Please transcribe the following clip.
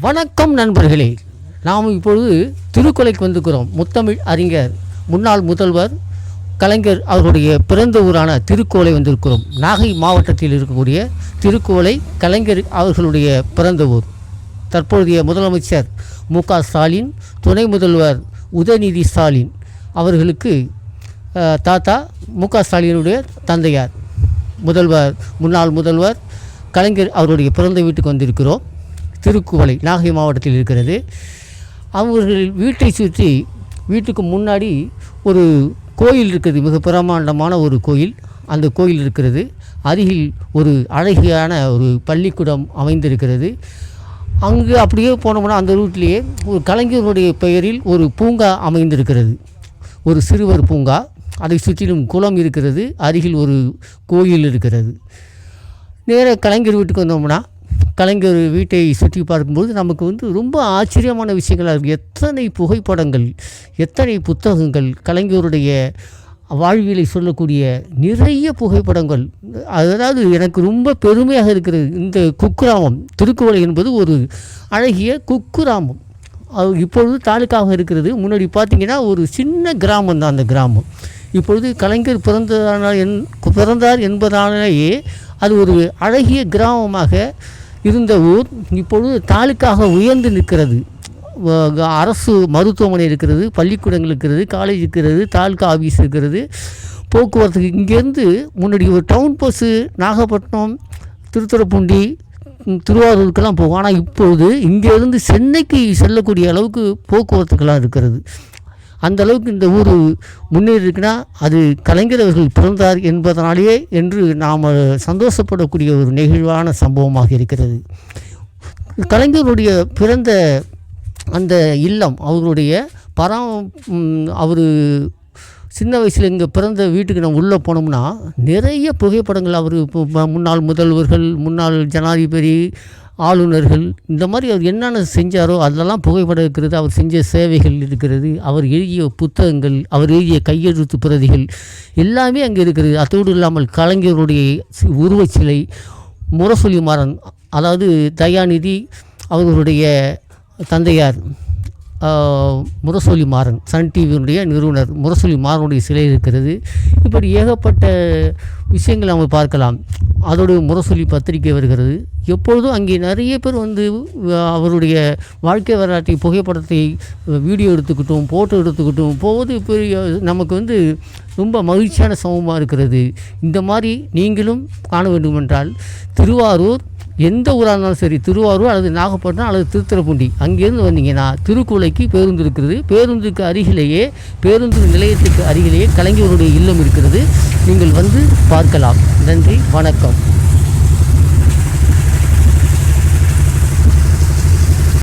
வணக்கம் நண்பர்களே நாம் இப்பொழுது திருக்கொலைக்கு வந்திருக்கிறோம். முத்தமிழ் அறிஞர் முன்னாள் முதல்வர் கலைஞர் அவருடைய பிறந்த ஊரான திருக்கோலை வந்திருக்கிறோம். நாகை மாவட்டத்தில் இருக்கக்கூடிய திருக்கோலை கலைஞர் அவர்களுடைய பிறந்த ஊர். தற்போதைய முதலமைச்சர் மு. க. ஸ்டாலின் துணை முதல்வர் உதயநிதி ஸ்டாலின் அவர்களுக்கு தாத்தா மு. க. ஸ்டாலினுடைய தந்தையார் முதல்வர் முன்னாள் முதல்வர் கலைஞர் அவருடைய பிறந்த வீட்டுக்கு வந்திருக்கிறோம். திருக்குவளை நாகை மாவட்டத்தில் இருக்கிறது. அவர்கள் வீட்டை சுற்றி வீட்டுக்கு முன்னாடி ஒரு கோயில் இருக்கிறது மிக பிரமாண்டமான ஒரு கோயில். அந்த கோயில் இருக்கிறது. அருகில் ஒரு அழகியான ஒரு பள்ளிக்கூடம் அமைந்திருக்கிறது. அங்கு அப்படியே போனோம்னா அந்த ரூட்லேயே ஒரு கலைஞருடைய பெயரில் ஒரு பூங்கா அமைந்திருக்கிறது. ஒரு சிறுவர் பூங்கா. அதை சுற்றிலும் குளம் இருக்கிறது. அருகில் ஒரு கோயில் இருக்கிறது. நேராக கலைஞர் வீட்டுக்கு வந்தோம்னா கலைஞர் வீட்டை சுற்றி பார்க்கும்போது நமக்கு வந்து ரொம்ப ஆச்சரியமான விஷயங்களாக இருக்குது எத்தனை புகைப்படங்கள் எத்தனை புத்தகங்கள் கலைஞருடைய வாழ்வியலை சொல்லக்கூடிய நிறைய புகைப்படங்கள். அதாவது எனக்கு ரொம்ப பெருமையாக இருக்கிறது. இந்த குக்கிராமம் திருக்குவளை என்பது ஒரு அழகிய குக்கிராமம். அது இப்பொழுது தாலுக்காக இருக்கிறது. முன்னாடி பார்த்தீங்கன்னா ஒரு சின்ன கிராமம் தான் அந்த கிராமம். இப்பொழுது கலைஞர் பிறந்ததானால் என் பிறந்தார் என்பதாலேயே அது ஒரு அழகிய கிராமமாக இருந்த ஊர் இப்பொழுது தாலுக்காக உயர்ந்து நிற்கிறது. அரசு மருத்துவமனை இருக்கிறது பள்ளிக்கூடங்கள் இருக்கிறது காலேஜ் இருக்கிறது தாலுக்கா ஆஃபீஸ் இருக்கிறது. போக்குவரத்துக்கு இங்கேருந்து முன்னாடி ஒரு டவுன் பஸ்ஸு நாகப்பட்டினம் திருத்துறைப்பூண்டி திருவாரூருக்கெல்லாம் போகும். ஆனால் இப்பொழுது இங்கேருந்து சென்னைக்கு செல்லக்கூடிய அளவுக்கு போக்குவரத்துக்கெல்லாம் இருக்கிறது. அந்த அளவுக்கு இந்த ஊர் முன்னேறி இருக்குன்னா அது கலைஞர் அவர்கள் பிறந்தார் என்பதனாலேயே என்று நாம் சந்தோஷப்படக்கூடிய ஒரு நெகிழ்வான சம்பவமாக இருக்கிறது. கலைஞருடைய பிறந்த அந்த இல்லம் அவருடைய பரா அவர் சின்ன வயசில் இங்கே பிறந்த வீட்டுக்கு நம்ம உள்ளே போனோம்னா நிறைய புகைப்படங்கள் அவர் முன்னாள் முதல்வர்கள் முன்னாள் ஜனாதிபதி ஆளுநர்கள் இந்த மாதிரி அவர் என்னென்ன செஞ்சாரோ அதெல்லாம் புகைப்படம் இருக்கிறது அவர் செஞ்ச சேவைகள் இருக்கிறது அவர் எழுதிய புத்தகங்கள் அவர் எழுதிய கையெழுத்து பிரதிகள் எல்லாமே அங்கே இருக்கிறது. அதோடு இல்லாமல் கலைஞருடைய உருவச்சிலை முரசொலி மாறன் அதாவது தயாநிதி அவர்களுடைய தந்தையார். முரசொலி மாறன் சன் டிவியினுடைய நிறுவனர். முரசொலி மாறனுடைய சிலை இருக்கிறது. இப்படி ஏகப்பட்ட விஷயங்கள் நம்ம பார்க்கலாம். அதோடைய முரசொலி பத்திரிகை வருகிறது. எப்பொழுதும் அங்கே நிறைய பேர் வந்து அவருடைய வாழ்க்கை வரலாற்றை புகைப்படத்தை வீடியோ எடுத்துக்கிட்டோம் ஃபோட்டோ எடுத்துக்கிட்டோம் போவது பெரிய நமக்கு வந்து ரொம்ப மகிழ்ச்சியான சமமாக இருக்கிறது. இந்த மாதிரி நீங்களும் காண வேண்டுமென்றால் திருவாரூர் எந்த ஊராக இருந்தாலும் சரி திருவாரூர் அல்லது நாகப்பட்டினம் அல்லது திருத்துறைப்பூண்டி அங்கேருந்து வந்தீங்கன்னா திருக்குலைக்கு பேருந்து இருக்கிறது பேருந்துக்கு அருகிலேயே பேருந்து நிலையத்துக்கு அருகிலேயே கலைஞருடைய இல்லம் இருக்கிறது. நீங்கள் வந்து பார்க்கலாம். நன்றி வணக்கம்.